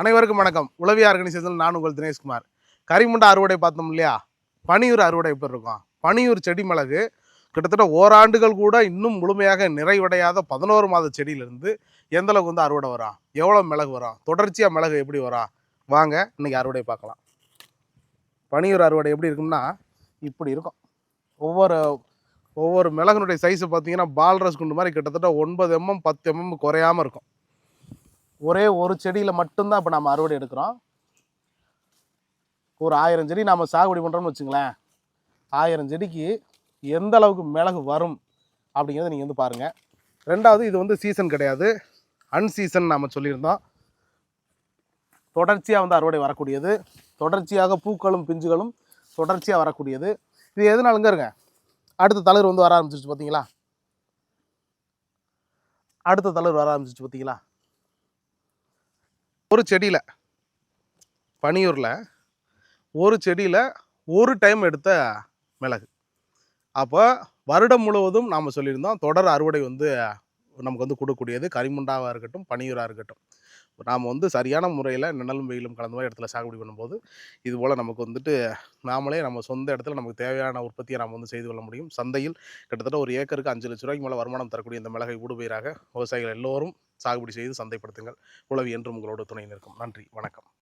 அனைவருக்கும் வணக்கம். உளவி ஆர்கனைசேஷன் நான் உங்கள் தினேஷ்குமார். கரிமுண்டா அறுவடை பார்த்தோம் இல்லையா? பனியூர் அறுவடை எப்படி இருக்கும்? பனியூர் செடி மிளகு கிட்டத்தட்ட ஓராண்டுகள் கூட இன்னும் முழுமையாக நிறைவடையாத பதினோரு மாத செடியிலிருந்து எந்த அளவுக்கு வந்து அறுவடை வரும்? எவ்வளோ மிளகு வரும்? தொடர்ச்சியாக மிளகு எப்படி வரும்? வாங்க இன்னைக்கு அறுவடை பார்க்கலாம். பனியூர் அறுவடை எப்படி இருக்கும்னா இப்படி இருக்கும். ஒவ்வொரு ஒவ்வொரு மிளகுனுடைய சைஸை பார்த்தீங்கன்னா பால்ரஸ் குண்டு மாதிரி கிட்டத்தட்ட ஒன்பது எம்எம் பத்து எம்எம் குறையாமல் இருக்கும். ஒரே ஒரு செடியில் மட்டும்தான் இப்போ நம்ம அறுவடை எடுக்கிறோம். ஒரு ஆயிரம் செடி நாம் சாகுபடி பண்ணுறோம்னு வச்சுங்களேன். ஆயிரம் செடிக்கு எந்த அளவுக்கு மிளகு வரும் அப்படிங்கிறத நீங்கள் வந்து பாருங்கள் ரெண்டாவது இது வந்து சீசன் கிடையாது. அன்சீசன் நாம் சொல்லியிருந்தோம். தொடர்ச்சியாக வந்து அறுவடை வரக்கூடியது. தொடர்ச்சியாக பூக்களும் பிஞ்சுகளும் தொடர்ச்சியாக வரக்கூடியது. இது எதனாலுங்க இருங்க? அடுத்த தளர் வந்து வர ஆரம்பிச்சிருச்சு பார்த்தீங்களா அடுத்த தளர் வர ஆரம்பிச்சிருச்சு பார்த்தீங்களா ஒரு செடியில் பனியூரில் ஒரு செடியில் ஒரு டைம் எடுத்த மிளகு. அப்போ வருடம் முழுவதும் நாம் சொல்லியிருந்தோம் தொடர் அறுவடை வந்து நமக்கு வந்து கொடுக்கக்கூடியது கரிமுண்டாவாக இருக்கட்டும் பனியூராக இருக்கட்டும். நாம் வந்து சரியான முறையில் நிழலும் வெயிலும் கலந்த மாதிரி இடத்துல சாகுபடி பண்ணும்போது இது போல் நமக்கு வந்துட்டு நாமளே நம்ம சொந்த இடத்துல நமக்கு தேவையான உற்பத்தியை நாம் வந்து செய்து கொள்ள முடியும். சந்தையில் கிட்டத்தட்ட ஒரு ஏக்கருக்கு அஞ்சு லட்ச ரூபாய்க்கு மேலே வருமானம் தரக்கூடிய இந்த மிளகை ஊடுபயிராக விவசாயிகள் எல்லோரும் சாகுபடி செய்து சந்தைப்படுத்துங்கள். உழவி என்றும் உங்களோட துணை நிற்கும் நன்றி. வணக்கம்.